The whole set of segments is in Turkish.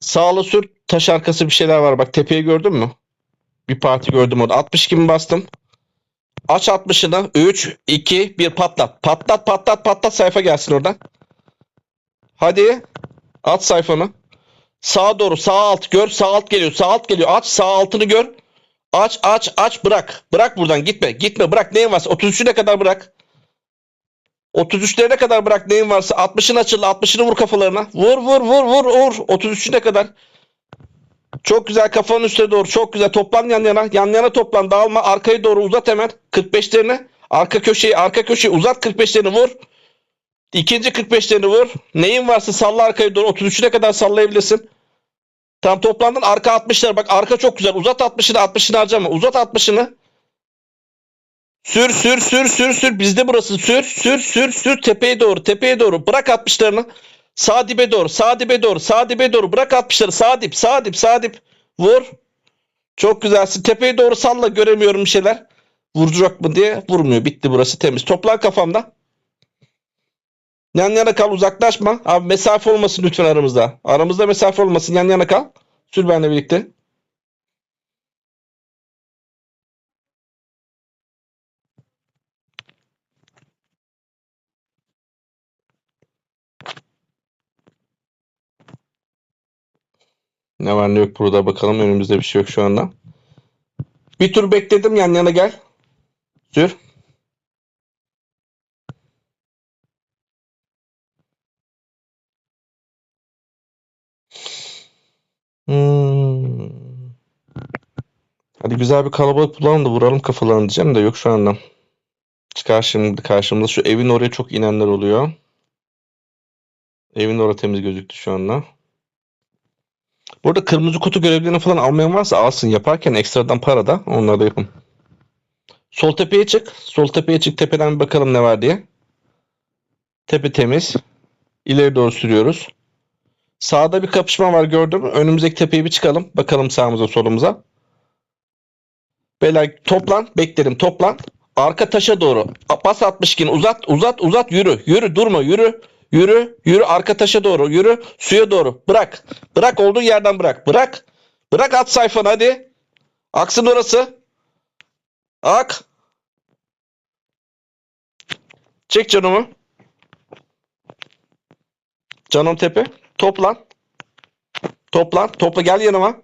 Sağlı sür taş arkası bir şeyler var. Bak tepeyi gördün mü? Bir parti gördüm orada. 62 mi bastım? Aç 60'ını. 3, 2, 1 patlat. Patlat patlat patlat sayfa gelsin oradan. Hadi. At sayfanı. Sağa doğru sağ alt gör. Sağ alt geliyor. Sağ alt geliyor. Aç sağ altını gör. Aç aç aç bırak. Bırak buradan gitme. Gitme bırak neyin varsa. 33'üne kadar bırak. 33'lerine kadar bırak neyin varsa. 60'ın açıldı. 60'ını vur kafalarına. Vur vur vur vur vur. 33'üne kadar. Çok güzel kafanın üstüne doğru. Çok güzel. Toplan yan yana. Yan yana toplan. Dağılma. Arkaya doğru uzat hemen. 45'lerini. Arka köşeyi arka köşeyi uzat 45'lerini vur. İkinci 45'lerini vur. Neyin varsa salla arkaya doğru. 33'üne kadar sallayabilirsin. Tam toplandın. Arka 60'lar. Bak arka çok güzel. Uzat 60'ını. 60'ını harcama. Uzat 60'ını. Sür sür sür sür sür. Bizde burası. Sür sür sür sür. Tepeye doğru. Tepeye doğru. Bırak 60'larını. Sağ dibe doğru. Sağ dibe doğru. Sağ dibe doğru. Bırak 60'ları. Sağ dip. Sağ dip. Sağ dip. Vur. Çok güzelsin. Tepeye doğru salla. Göremiyorum bir şeyler. Vuracak mı diye. Vurmuyor. Bitti burası. Temiz. Toplan kafamda. Yan yana kal. Uzaklaşma. Abi mesafe olmasın lütfen aramızda. Aramızda mesafe olmasın. Yan yana kal. Sür benimle birlikte. Ne var ne yok burada bakalım. Önümüzde bir şey yok şu anda. Bir tur bekledim. Yan yana gel. Sür. Hmm. Hadi güzel bir kalabalık bulalım da vuralım kafalarını diyeceğim de yok şu anda. Çıkar şimdi karşımıza. Şu evin oraya çok inenler oluyor. Evin orası temiz gözüktü şu anda. Burada kırmızı kutu görevlerini falan almayan varsa alsın. Yaparken ekstradan para da onları da yapın. Sol tepeye çık. Sol tepeye çık. Tepeden bir bakalım ne var diye. Tepe temiz. İleri doğru sürüyoruz. Sağda bir kapışma var gördüm. Önümüzdeki tepeye bir çıkalım. Bakalım sağımıza solumuza. Beyler toplan. Beklerim toplan. Arka taşa doğru. Bas 62'ni uzat uzat uzat yürü. Yürü durma yürü. Yürü yürü arka taşa doğru yürü. Suya doğru. Bırak. Bırak olduğu yerden bırak. Bırak. Bırak at sayfanı hadi. Aksın orası. Ak. Çek canımı. Canım tepe. Toplan. Toplan. Topla gel yanıma.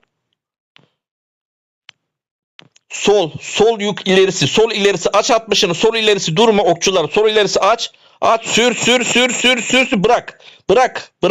Sol. Sol yük ilerisi. Sol ilerisi. Aç 60'ını. Sol ilerisi. Durma okçular. Sol ilerisi aç. Aç. Sür sür sür sür sür. sür. Bırak. Bırak. Bırak.